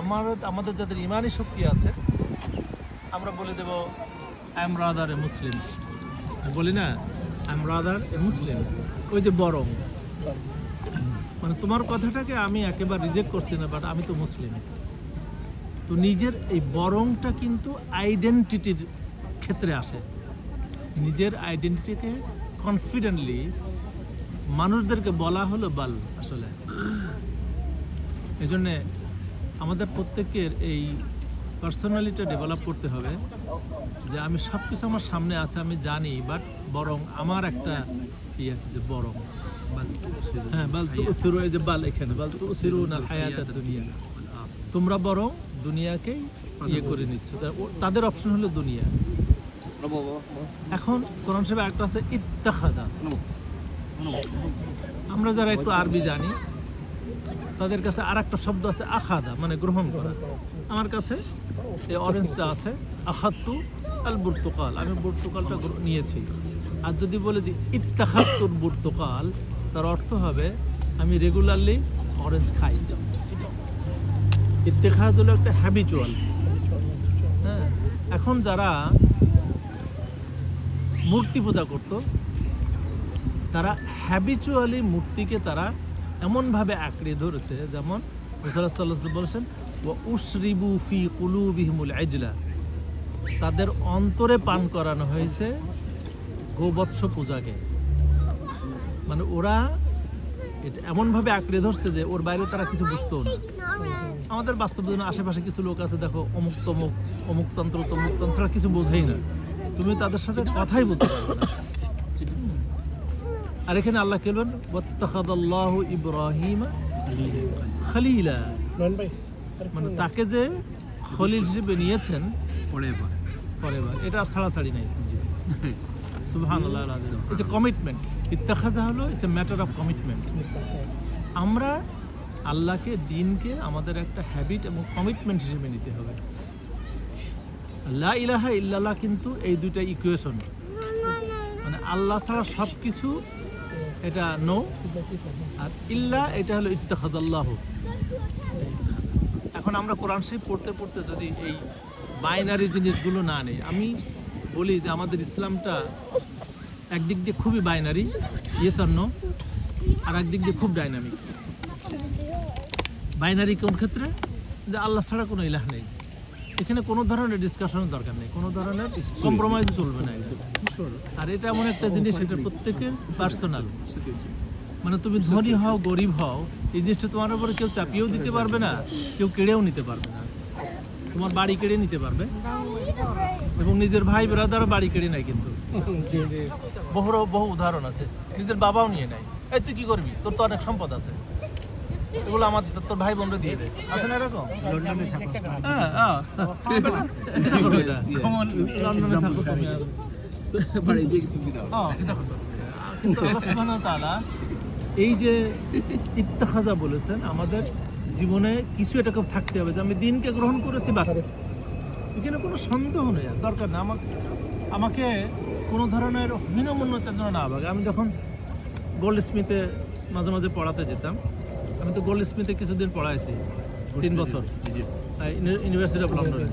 আমার আমাদের যাদের ইমানি শক্তি আছে, আমরা বলে দেব I am rather a Muslim বলি না I am rather a Muslim ওই যে বরং। মানে তোমার কথাটাকে আমি একেবারে রিজেক্ট করছি না বাট আমি তো মুসলিম তো নিজের এই বরংটা কিন্তু আইডেন্টিটির ক্ষেত্রে আসে। নিজের আইডেন্টিটিকে কনফিডেন্টলি মানুষদেরকে বলা হলো বাল আসলে। এই জন্যে আমাদের প্রত্যেকের এই পার্সোনালিটা ডেভেলপ করতে হবে যে আমি সব কিছু আমার সামনে আছে আমি জানি বাট বরং আমার একটা ই আছে যে বরং। হ্যাঁ বাল ফিরো যে বাল এখানে বাল ফিরো না হায়াত। দুনিয়া। তোমরা বরং দুনিয়াকেই ইয়ে করে নিচ্ছ। তাদের অপশন হলো দুনিয়া। এখন কোরআন সাহেব একটা আছে ইত্তাখাদা। আমরা যারা একটু আরবি জানি তাদের কাছে আর একটা শব্দ আছে আখাদা মানে গ্রহণ করা। আমার কাছে এই অরেঞ্জটা আছে আখাত্তু আল বুর্তুকাল আমি বুর্তুকালটা নিয়েছি। আর যদি বলে যে ইত্তাখাত্তুর বুর্তুকাল, তার অর্থ হবে আমি রেগুলারলি অরেঞ্জ খাই। ইত্তেখাদ হলো একটা হ্যাবিচুয়াল হ্যাঁ এখন যারা মূর্তি পূজা করতো, তারা হ্যাবিচুয়ালি মূর্তিকে তারা এমনভাবে আঁকড়ে ধরেছে যেমন বলছেন আজলা তাদের অন্তরে পান করানো হয়েছে গোবৎস পূজাকে। মানে ওরা এটা এমনভাবে আঁকড়ে ধরছে যে ওর বাইরে তারা কিছু বুঝতেও না। আমাদের বাস্তব জীবনে আশেপাশে কিছু লোক আছে, দেখো, অমুক তমুক অমুকতন্ত্র তমুকতন্ত্র এরা কিছু বোঝেই না। তুমি তাদের সাথে কথাই বলতে পারবে না। আর এখানে আল্লাহ কেলবেন ওয়াত্তাখাদাল্লাহু ইব্রাহিম খলিলা। মানে তাকে যে খলিল হিসেবে নিয়েছেন ফরএভার এটা আর ছাড়াছাড়ি নাই। সুবহানাল্লাহ আলাজিম ইটস এ কমিটমেন্ট ইত্তাখাজা হলো it's a matter of commitment আমরা আল্লাহকে দিনকে আমাদের একটা হ্যাবিট এবং কমিটমেন্ট হিসেবে নিতে হবে। লা ইলাহা ইল্লাল্লাহ কিন্তু এই দুইটা ইকুয়েশন মানে আল্লাহ ছাড়া সব কিছু এটা নো, আর ইল্লা এটা হলো ইত্তাখাদাল্লাহ এখন আমরা কোরআন শরীফ পড়তে পড়তে যদি এই বাইনারি জিনিসগুলো না নেই, আমি বলি যে আমাদের ইসলামটা একদিক দিয়ে খুবই বাইনারি ইয়েস আর নো আর একদিক দিয়ে খুব ডাইনামিক বাইনারি কোন ক্ষেত্রে? যে আল্লাহ ছাড়া কোনো ইলাহ নেই। এখানে কোনো ধরনের ডিসকাশনের দরকার নেই। কোনো ধরনের কম্প্রোমাইজ চলবে না আর এটা এমন একটা জিনিস এটা প্রত্যেকের পার্সোনাল মানে তুমি ধনী হও গরিব হও এই জিনিসটা তোমার উপরে কেউ চাপিয়েও দিতে পারবে না কেউ কেড়েও নিতে পারবে না। তোমার বাড়ি কেড়ে নিতে পারবে। এবং নিজের ভাই বেড়াদারও বাড়ি কেড়ে নেয় কিন্তু। বহু বহু উদাহরণ আছে। নিজের বাবাও নিয়ে নেয়। এই তুই কি করবি? তোর তো অনেক সম্পদ আছে। এগুলো আমার তোর ভাই বোনরা দিয়ে দেয় আছে না এরকম হ্যাঁ, হ্যাঁ। এটা করো এটা। লন্ডনে থাকো তুমি আর। হ্যাঁ, এটা করো। কিন্তু সুবহানাহু তাআলা এই যে ইত্তেখাজা বলেছেন আমাদের জীবনে কিছু খুব থাকতে হবে যে আমি দিনকে গ্রহণ করেছি বা এখানে কোনো সন্দেহ নেই আর দরকার না আমাকে আমাকে কোনো ধরনের হীনমন্যতার জন্য না ভাগে আমি যখন গোল্ড স্মিথে মাঝে মাঝে পড়াতে যেতাম আমি তো গোল্ড স্মিথে কিছুদিন পড়াইছি তিন বছর। ইউনিভার্সিটি অফ লন্ডনে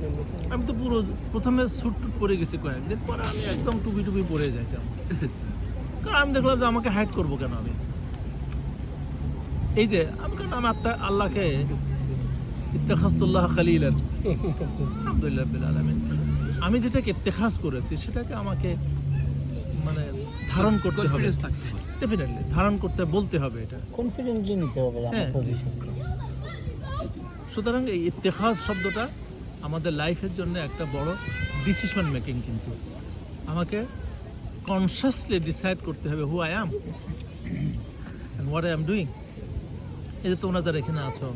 আমি তো পুরো প্রথমে স্যুট টুট পরে গেছি কয়েকদিন পরে আমি একদম টুপি টুপি পরে যাইতাম। কারণ আমি দেখলাম যে আমাকে হাইড করব কেন আমি? এই যে আমি কেন আমি আত্মা আল্লাহকে ইত্তেখাস্তুল্লাহ খালিলেন? আলহামদুলিল্লাহ আমি যেটাকে ইত্তেখাস করেছি সেটাকে আমাকে মানে ধারণ করতে হবে। ডেফিনেটলি ধারণ করতে বলতে হবে এটা। কনফিডেন্টলি নিতে হবে আমার হ্যাঁ। সুতরাং এই ইত্তেখাস শব্দটা আমাদের লাইফের জন্য একটা বড় ডিসিশন মেকিং কিন্তু। আমাকে কনসিয়াসলি ডিসাইড করতে হবে who I am what I am doing এই যে তোমরা যারা এখানে আছো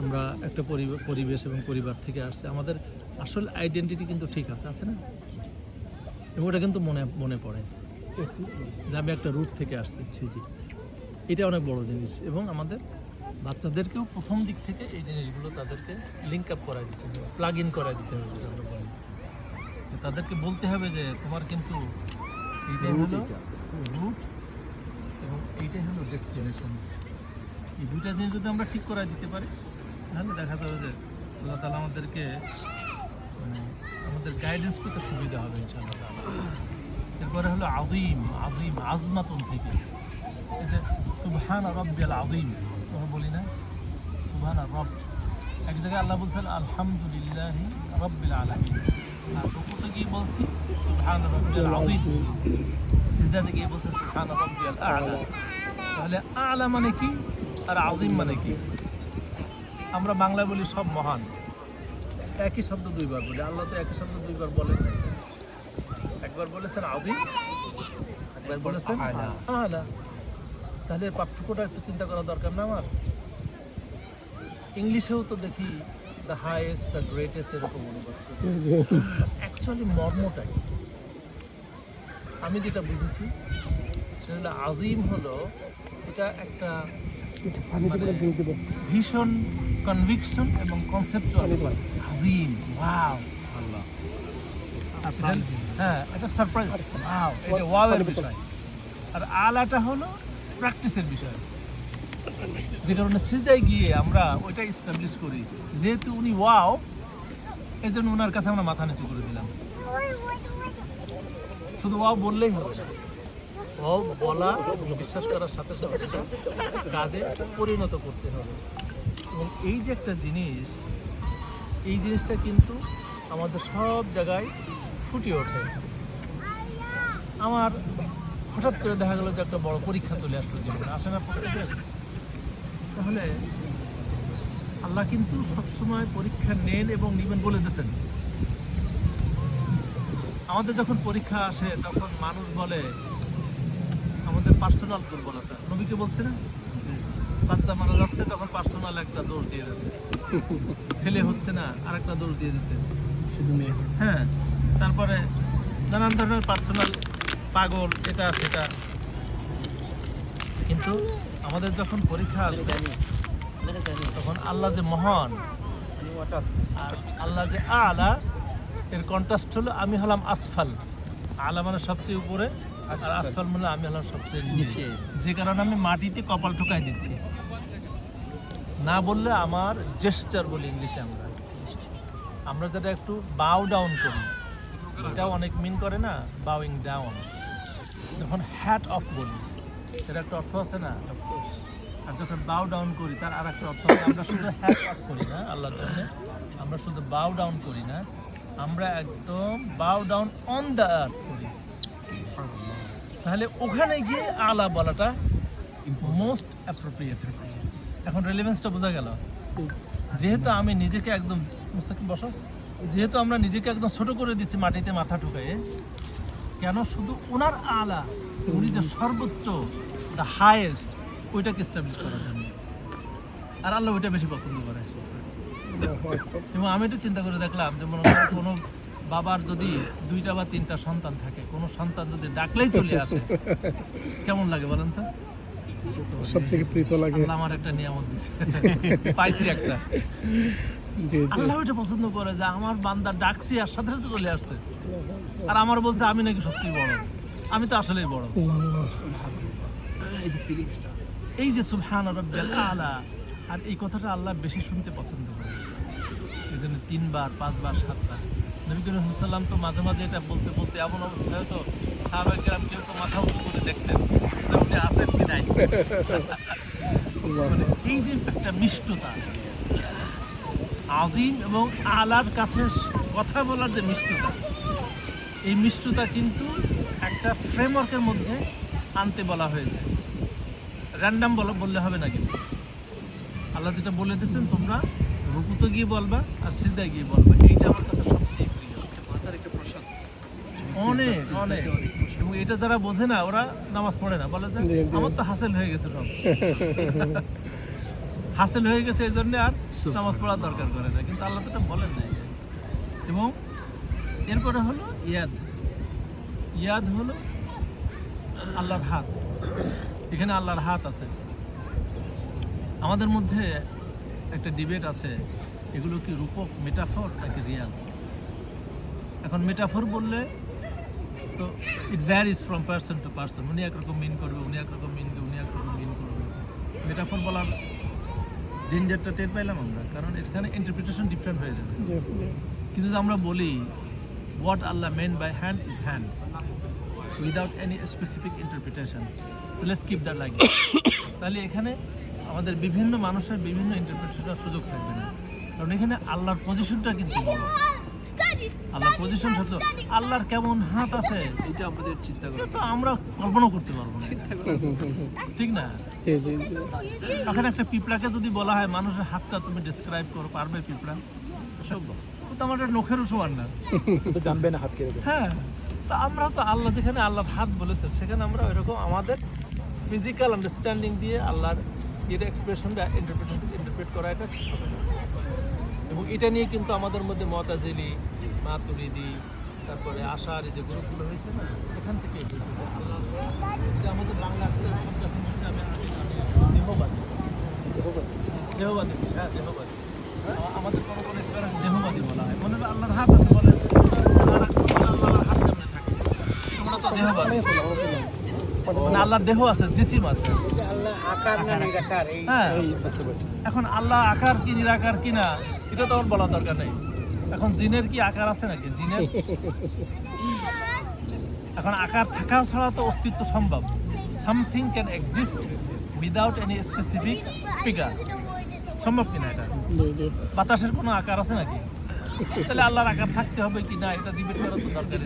আমরা একটা পরিবেশ এবং পরিবার থেকে আসছে। আমাদের আসল আইডেন্টিটি কিন্তু ঠিক আছে আছে না? এবং ওটা কিন্তু মনে মনে পড়ে। যে আমি একটা রুট থেকে আসছি জি এটা অনেক বড় জিনিস এবং আমাদের বাচ্চাদেরকেও প্রথম দিক থেকে এই জিনিসগুলো তাদেরকে লিঙ্ক আপ করা দিতে হবে প্লাগ ইন করা দিতে হবে যেটা আমরা বলি। তাদেরকে বলতে হবে যে তোমার কিন্তু এইটাই হলো রুট এবং এইটাই হলো ডেস্টিনেশন এই দুইটা জিনিস যদি আমরা ঠিক করা দিতে পারি তাহলে দেখা যাবে যে আল্লাহ তালা আমাদেরকে মানে আমাদের গাইডেন্স পেতে সুবিধা হবে ইনশাআল্লাহ। এরপরে হলো আদিম আজিম আজমাতুন থেকে। এই যে সুবহান রব্বিয়াল আদিম আমরা বলি না সুবহান রব। এক জায়গায় আল্লাহ বলছেন, আলহামদুলিল্লাহ রব্বিল আলামিন। আর রুকুতে গিয়ে বলছি, সুবহান রব্বিয়াল আদিম সিজদাতে গিয়ে বলছে, সুবহান রব্বিয়াল আ'লা। তাহলে আ'লা মানে কি? আর আজিম মানে কি? আমরা বাংলায় বলি সব মহান। একই শব্দ দুইবার বলি। আল্লাহ তো একই শব্দ দুইবার বলেন নাই। একবার বলেছেন আদিম একবার বলেছেন? আলা তাহলে পার্থক্যটা একটু চিন্তা করা দরকার না আমার? ইংলিশেও তো দেখি দ্য হাইয়েস্ট দ্য গ্রেটেস্ট এরকম অনুবাদ অ্যাকচুয়ালি মর্মটাই। আমি যেটা বুঝেছি সেটা হলো আজিম হলো এটা একটা মানে ভীষণ কনভিকশন এবং কনসেপচুয়াল আজিম। ওয়াও আল্লাহ। হ্যাঁ এটা সারপ্রাইজ এটা ওয়াও এর বিষয়। আর আলাটা হলো প্র্যাকটিসের বিষয়। যে কারণে সিজদায় গিয়ে আমরা ওইটা এস্টাবলিশ করি। যেহেতু উনি ওয়াও এই জন্য ওনার কাছে আমরা মাথা নিচু করে দিলাম। শুধু ওয়াও বললেই হবে না। ও বলা বিশ্বাস করার সাথে সাথে সেটা কাজে পরিণত করতে হবে। এবং এই যে একটা জিনিস এই জিনিসটা কিন্তু আমাদের সব জায়গায় ফুটে ওঠে। আমার হঠাৎ করে দেখা গেল যে একটা বড় পরীক্ষা চলে আসলো জীবনে। আসে না তাহলে আল্লাহ কিন্তু সবসময় পরীক্ষা নেন এবং নিবেন বলে দিয়েছেন। আমাদের যখন পরীক্ষা আসে তখন মানুষ বলে আমাদের পার্সোনাল দুর্বলতা। নবীকে বলছে না? বাচ্চা মারা যাচ্ছে তখন পার্সোনাল একটা দোষ দিয়ে দিয়েছে। ছেলে হচ্ছে না আর একটা দোষ দিয়ে দিয়েছে। শুধু মেয়ে। হ্যাঁ। তারপরে নানান ধরনের পার্সোনাল পাগল এটা সেটা। কিন্তু আমাদের যখন পরীক্ষা আসবে তখন আল্লাহ যে মহান আর আল্লাহ যে আলা এর কন্ট্রাস্ট হলো আমি হলাম আসফাল। আলা মানে সবচেয়ে উপরে আর আসফাল। মানে আমি হলাম সবচেয়ে নিচে। যে কারণে আমি মাটিতে কপাল ঠোকাই দিচ্ছি। না বললে আমার জেস্টার বলি ইংলিশে আমরা। আমরা যেটা একটু বাউ ডাউন করি। এটাও অনেক মিন করে না বাউইং ডাউন যখন হ্যাট অফ বলি এর একটা অর্থ আছে না? আর যখন বাউ ডাউন করি তার আর একটা অর্থ আছে আমরা শুধু হ্যাট অফ করি না আল্লাহর জন্য। আমরা শুধু বাউ ডাউন করি না আমরা একদম বাউ ডাউন অন দ্য আর্থ করি। তাহলে ওখানে গিয়ে আলা বলাটা মোস্ট অ্যাপ্রোপ্রিয়েট এখন রেলিভেন্সটা বোঝা গেল। যেহেতু আমি নিজেকে একদম মুস্তাকিম বসো। যেহেতু আমরা নিজেকে একদম ছোট করে দিচ্ছি মাটিতে মাথা ঠুকায়ে কেন শুধু ওনার আলা উনি যে সর্বোচ্চ দ্য হায়েস্ট ওইটাকে এস্টাবলিশ করার জন্য। আর আল্লাহ ওইটা বেশি পছন্দ করে। এবং আমি একটু চিন্তা করে দেখলাম যে মনে করো কোনো বাবার যদি দুইটা বা তিনটা সন্তান থাকে কোনো সন্তান যদি ডাকলেই চলে আসে কেমন লাগে বলেন তো? সব থেকে প্রীত লাগে আমার একটা নিয়ামত দিছে। পাইছি একটা। আল্লাহ ওইটা পছন্দ করে যে আমার বান্দা ডাকছি আর সাথে সাথে চলে আসছে। আর আমার বলছে আমি নাকি সবচেয়ে বড়। আমি তো আসলেই বড়। এই যে সুবহান রব্বিল আলা আর এই কথাটা আল্লাহ বেশি শুনতে পছন্দ করে এই জন্য তিনবার পাঁচবার সাতবার। নবী করিম সাল্লাম তো মাঝে মাঝে এটা বলতে বলতে এমন অবস্থায় হতো সাহাবাই কেউ তো মাথা উঁচু করে দেখতেন যে উনি আছেন কি নাই? মানে এই যে একটা মিষ্টতা আজিম এবং আলার কাছে কথা বলার যে মিষ্টতা এই মিষ্টতা কিন্তু একটা ফ্রেমওয়ার্কের মধ্যে আনতে বলা হয়েছে। র্যান্ডাম বলা বললে হবে না কিন্তু। আল্লাহ যেটা বলে দিয়েছেন তোমরা রুকুতে গিয়ে বলবা আর সিজদায় গিয়ে বলবা। এইটা আমার কাছে সবচেয়ে প্রিয়। অনেক অনেক। এবং এটা যারা বোঝে না ওরা নামাজ পড়ে না। বলে যে। আমার তো হাসিল হয়ে গেছে সব। হাসিল হয়ে গেছে এই জন্য আর নামাজ পড়ার দরকার করে না কিন্তু আল্লাহ তো বলেন নাই। এবং এরপরে হলো ইয়াদ। ইয়াদ হলো আল্লাহর হাত। এখানে আল্লাহর হাত আছে। আমাদের মধ্যে একটা ডিবেট আছে। এগুলো কি রূপক মেটাফর নাকি রিয়াল? এখন মেটাফর বললে তো it varies from person to person উনি একরকম মিন করবে উনি একরকম মিন উনি একরকম মিন করবে। মেটাফর বলার ডেঞ্জারটা টের পাইলাম আমরা কারণ এখানে ইন্টারপ্রিটেশন ডিফারেন্ট হয়ে যাবে। কিন্তু আমরা বলি what Allah means by hand is hand without any specific interpretation so let's keep that like তাহলে এখানে আমাদের বিভিন্ন মানুষের বিভিন্ন ইন্টারপ্রিটেশনের সুযোগ থাকবে না। কারণ এখানে আল্লাহর পজিশনটা কিন্তু বড়। আল্লাহর পজিশন সত্য। আল্লাহর কেমন হাত আছে? এটা আমাদের চিন্তা করা। তো আমরা কল্পনা করতে পারব না। চিন্তা করা। ঠিক না। এখন একটা পিঁপড়াকে যদি বলা হয় মানুষের হাতটা তুমি ডিসক্রাইব করো পারবে পিঁপড়া? ও তো আমার নখেরও সমান না। জানবে না হাত হ্যাঁ তা আমরা তো আল্লাহ যেখানে আল্লাহর হাত বলেছেন সেখানে আমরা এরকম আমাদের ফিজিক্যাল আন্ডারস্ট্যান্ডিং দিয়ে আল্লাহর এটা এক্সপ্রেশনটা ইন্টারপ্রিটেশন ইন্টারপ্রেট করা এটা ঠিক হবে। এবং এটা নিয়ে কিন্তু আমাদের মধ্যে মতাজিলি মাতুরিদি, তারপরে আশার যে গ্রুপগুলো হয়েছে না, এখান থেকে। আল্লাহ আমাদের বাংলা দেহবাদী। দেহবাদী হ্যাঁ দেহবাদী। আমাদের কোনো কোনো দেহবাদী বলা হয়। মনে আছে বলে তোমরা তো দেহবাদী। মানে দেহ আছে, জিসিম আছে। হ্যাঁ। এখন আল্লাহ আকার কি, নিরাকার কি না, এটা তো আমার বলা দরকার নেই। এখন জিনের কি আকার আছে নাকি? জিনের? এখন আকার থাকা ছাড়া তো অস্তিত্ব সম্ভব। Something can exist without any specific figure সম্ভব কিনা এটা। বাতাসের কোনো আকার আছে নাকি? তাহলে আল্লাহর আকার থাকতে হবে কি না? এটা ডিবেট করা তো দরকার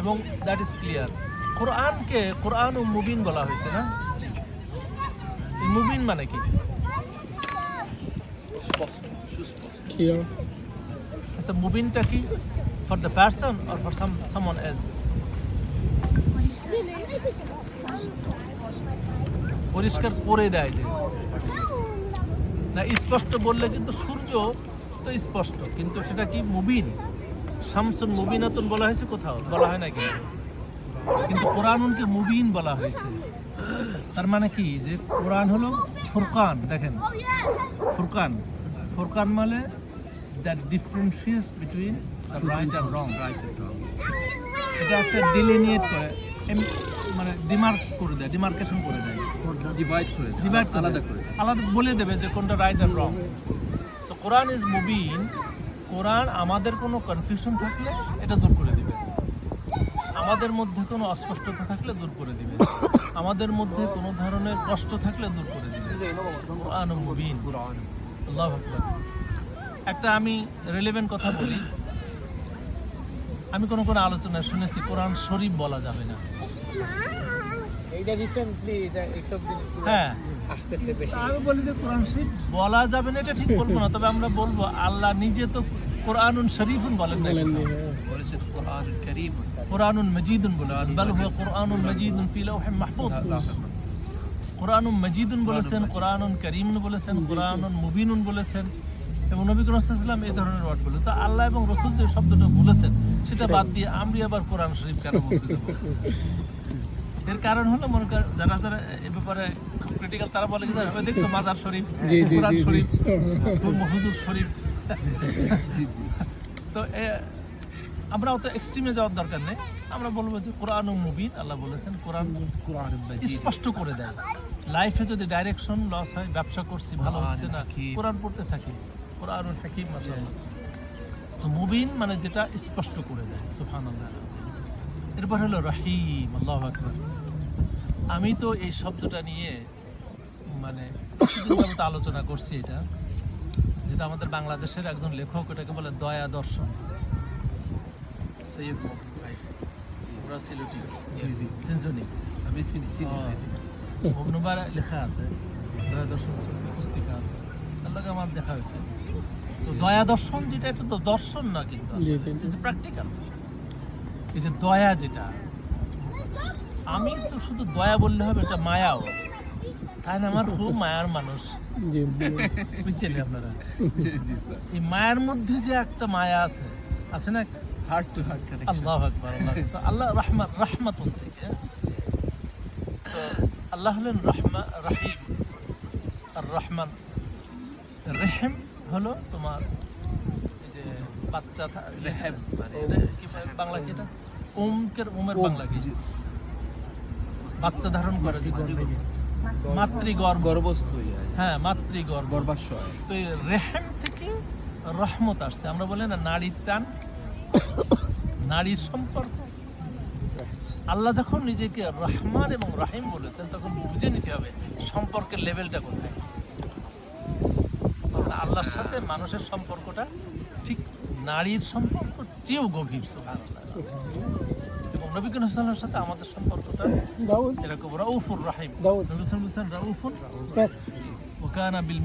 এবং দ্যাট ইজ ক্লিয়ার কোরআনকে কোরআন ও মুবিন বলা হয়েছে না? মুবিন মানে কি? আচ্ছা মুবিনটা কি for the person or for some someone else পরিষ্কার করে দেয় যে। না স্পষ্ট বললে কিন্তু সূর্য তো স্পষ্ট কিন্তু সেটা কি মুবিন? শামসুন মুবিনাতুন বলা হয়েছে কোথাও? বলা হয় নাকি? কিন্তু কোরআনকে মুবিন বলা হয়েছে। তার মানে কি? যে কোরআন হলো ফুরকান দেখেন। ফুরকান। ফুরকান মানে that differentiates between right and wrong right and wrong এটা একটা ডিলিনিয়েট করে মানে ডিমার্ক করে দেয় ডিমার্কেশন করে দেয়। ডিভাইড করে ডিভাইড আলাদা করে আলাদা বলে দেবে যে কোনটা right and wrong so Quran is Mubin Quran আমাদের কোনো কনফিউশন থাকলে এটা দূর করে দিবে। আমাদের মধ্যে কোনো অস্পষ্টতা থাকলে দূর করে দিবে। আমাদের মধ্যে কোনো ধরনের কষ্ট থাকলে দূর করে দিবে। কোরআন মুবিন আল্লাহ একটা আমি রিলেভেন্ট কথা বলি। আমি কোনো কোনো আলোচনায় শুনেছি কোরআন শরীফ বলা যাবে না। এইটা রিসেন্টলি এটা এইসব হ্যাঁ। আমি বলি যে কোরআন শরীফ বলা যাবে না এটা ঠিক বলব না তবে আমরা বলব আল্লাহ নিজে তো কোরআনুন শরীফুন বলেন হ্যাঁ। বলেছেন কোরআন করিম। কোরআনুন মজিদুন বলেন বল হুয়া কোরআনুন মজিদুন ফি মাহফুজ। কোরআনুন মজিদুন বলেছেন কোরআনুন করিমুন বলেছেন কোরআনুন মুবিনুন বলেছেন এবং নবী করিম আলাইহি এই ধরনের ওয়ার্ড বলে তো আল্লাহ এবং রসুল যে শব্দটা বলেছেন সেটা বাদ দিয়ে আমি আবার কোরআন শরীফ কেন এর কারণ হলো মনে যারা যারা এ ব্যাপারে ক্রিটিক্যাল তারা বলে কি জানো? দেখছ মাজার শরীফ? কোরআন। শরীফ হুজুর শরীফ। তো আমরা অত এক্সট্রিমে যাওয়ার দরকার নেই। আমরা বলব যে কোরআন মুবিন আল্লাহ বলেছেন কোরআন কোরআন স্পষ্ট করে দেয়। লাইফে যদি ডাইরেকশন লস হয় ব্যবসা করছি ভালো হচ্ছে না কোরআন পড়তে থাকি কোরআন হাকিম মাশাআল্লাহ। তো মুবিন মানে যেটা স্পষ্ট করে দেয় সুফান এরপর হলো রহিম আল্লাহ আকবার। আমি তো এই শব্দটা নিয়ে মানে আলোচনা করছি এটা যেটা আমাদের বাংলাদেশের একজন লেখক এটাকে বলে দয়া দর্শন। সৈয়দ ভাই ওরা জি। আমি চিনি অগ্নবার লেখা আছে দয়া দর্শন পুস্তিকা আছে। তার লগে আমার দেখা হয়েছে। তো দয়া দর্শন যেটা এটা তো দর্শন না কিন্তু জি, জি। প্র্যাকটিক্যাল এই যে দয়া যেটা আমি তো শুধু দয়া বললে হবে এটা মায়াও। তাই না আমার খুব মায়ার মানুষ। বুঝছেন আপনারা? জি জি স্যার। এই মায়ার মধ্যে যে একটা মায়া আছে আছে না? হার্ট টু হার্ট আল্লাহ আকবার আল্লাহ আল্লাহ রহমান রহমাতুন থেকে তো আল্লাহ হলেন রহমা রাহিম। আর রহমান রেহেম হলো তোমার যে বাচ্চা রেহেম মানে কি বাংলা কি এটা? ওমকের ওমের বাংলা কি? বাচ্চা ধারণ করে মাতৃগর্ভ গর্ভস্থ হয়ে হ্যাঁ মাতৃগর্ভ। গর্ভাশয়। তো রেহেম থেকে রহমত আসছে। আমরা বলি না নারীর টান। নারীর সম্পর্ক। আল্লাহ যখন নিজেকে রহমান এবং রাহিম বলেছেন তখন বুঝে নিতে হবে সম্পর্কের লেভেলটা কোথায়। আল্লাহর সাথে মানুষের সম্পর্কটা ঠিক নারীর সম্পর্ক চেয়েও গভীর এবং নবী করিম সাথে আমাদের সম্পর্কটা. এরকম রাউফুর রাহিম। নবী রাউফুর। ওকানা বিল